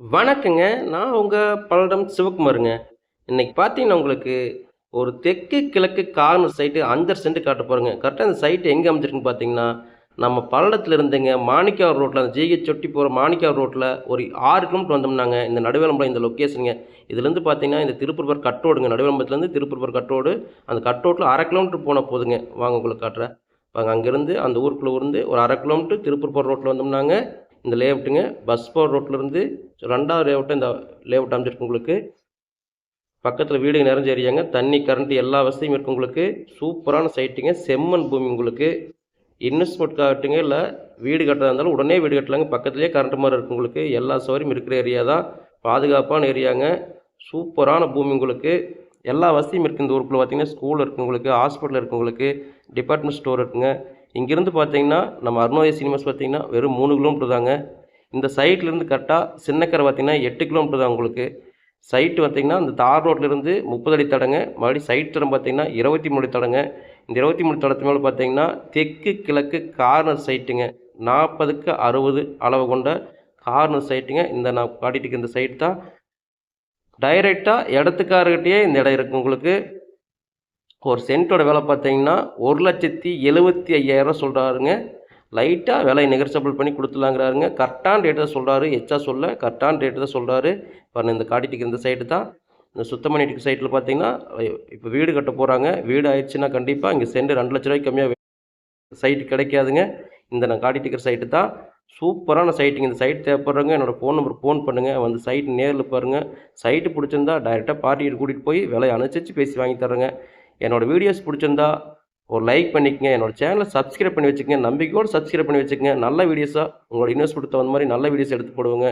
வணக்கங்க. நான் உங்கள் பல்லடம் சிவகுமாருங்க. இன்னைக்கு பார்த்தீங்கன்னா, உங்களுக்கு ஒரு தெற்கு கிழக்கு கார்னர் சைட்டு 5 1/2 சென்ட் காட்டப் போறேங்க. கரெக்ட்டா இந்த அமைஞ்சிருக்குன்னு பார்த்தீங்கன்னா, நம்ம பல்லடத்தில் இருந்துங்க மாணிக்கார் ரோட்டில் அந்த ஜிஹெச் சொட்டி போகிற மாணிக்கார் ரோட்டில் ஒரு ஆறு கிலோமீட்டர் வந்தோம்னாங்க, இந்த நடுவேலம்பலம் இந்த லொக்கேஷனுங்க. இதுலேருந்து பார்த்தீங்கன்னா, இந்த திருப்பூர் கட்டோடுங்க நடுவேலம்பலத்துலேருந்து திருப்பூர் கட்டோடு அந்த கட் ரோட்ல 1/2 கிலோமீட்டர் போனா போதுங்க. வாங்க உங்களுக்கு காட்டுறேன். வாங்க அங்கேருந்து அந்த ஊருக்குள்ளே இருந்து ஒரு அரை கிலோமீட்டர் திருப்பூர் ரோட்டில் வந்தோம்னாங்க, இந்த லேஅவுட்டுங்க. பஸ் போற ரோட்லேருந்து ரெண்டாவது லேஅவுட்டை இந்த லேஅவுட் அமைச்சிருக்கு உங்களுக்கு. பக்கத்தில் வீடுங்க நிறைஞ்ச ஏரியாங்க. தண்ணி, கரண்ட் எல்லா வசதியும் இருக்கு உங்களுக்கு. சூப்பரான சைட்டுங்க. செம்மண் பூமி உங்களுக்கு. இன்வெஸ்ட்மெண்ட் காட்டுங்க இல்லை வீடு கட்டுறதா இருந்தாலும் உடனே வீடு கட்டலாங்க. பக்கத்துலேயே கரண்ட் மாதிரி இருக்கும் உங்களுக்கு. எல்லா சௌகரியமும் இருக்கிற ஏரியா தான். பாதுகாப்பான ஏரியாங்க. சூப்பரான பூமி உங்களுக்கு. எல்லா வசதியும் இருக்குது இந்த ஊருக்குள்ளே பார்த்தீங்கன்னா, ஸ்கூல் இருக்குது உங்களுக்கு, ஹாஸ்பிட்டல் இருக்குது உங்களுக்கு, டிபார்ட்மெண்ட் ஸ்டோர் இருக்குங்க. இங்கேருந்து பார்த்தீங்கன்னா, நம்ம அருணோதய சினிமாஸ் பார்த்தீங்கன்னா, வெறும் மூணு கிலோமீட்டர் தாங்க. இந்த சைட்லேருந்து கரெக்டாக சின்னக்கரை பார்த்தீங்கன்னா, எட்டு கிலோமீட்டர் தான் உங்களுக்கு. சைட்டு பார்த்தீங்கன்னா, இந்த தார் ரோட்லேருந்து 30 அடி தடங்க. மறுபடியும் சைட் தடம் பார்த்திங்கன்னா இருபத்தி மூணு தடங்க. இந்த 23 தடத்து மேலே பார்த்தீங்கன்னா, தெற்கு கிழக்கு கார்னர் சைட்டுங்க. 40க்கு 60 அளவு கொண்ட கார்னர் சைட்டுங்க. இந்த நான் காட்டிட்டு இருக்க இந்த சைட் தான். டைரெக்டாக இடத்துக்காரர்கிட்டயே இந்த இடம் இருக்கு உங்களுக்கு. ஒரு சென்ட்டோட விலை பார்த்தீங்கன்னா, ஒரு லட்சத்தி எழுபத்தி ஐயாயிரம் சொல்கிறாருங்க லைட்டாக விலை நெகர்சபிள் பண்ணி கொடுத்துலாங்கிறாருங்க கரெக்டான ரேட்டை தான் சொல்றாரு. எச்சா சொல்ல. கரெக்டான ரேட்டு தான் சொல்கிறாரு பாருங்க இந்த காட்டிட்டுக்கு இந்த சைட்டு தான். இந்த சுத்தம் சைட்டில் பார்த்தீங்கன்னா, இப்போ வீடு கட்டப் போகிறாங்க வீடு ஆயிடுச்சுன்னா கண்டிப்பாக இங்கே சென்ட் ரெண்டு லட்ச ரூபாய்க்கு கம்மியாக சைட்டு கிடைக்காதுங்க. இந்த நான் காட்டிட்டு இருக்கிற சைட்டு தான். சூப்பரான சைட்டுங்க. இந்த சைட் தேவைப்படுறவங்க என்னோடய ஃபோன் நம்பருக்கு ஃபோன் பண்ணுங்கள் வந்து சைட் நேரில் பாருங்கள் சைட்டு பிடிச்சிருந்தா டைரெக்டாக பார்ட்டிகிட்ட கூட்டிகிட்டு போய் விலையை அனுசரித்து பேசி வாங்கி தர்றேங்க. என்னோடய வீடியோஸ் பிடிச்சிருந்தா ஒரு லைக் பண்ணிக்கங்க. என்னோட சேனலை சப்ஸ்கிரைப் பண்ணி வச்சுக்கங்க. நம்பிக்கையோட சப்ஸ்கிரைப் பண்ணி வச்சுக்கங்க. நல்ல வீடியோஸாக உங்களோட இன்வெஸ்ட் தகுந்த மாதிரி நல்ல வீடியோஸ் எடுத்து போடுவோங்க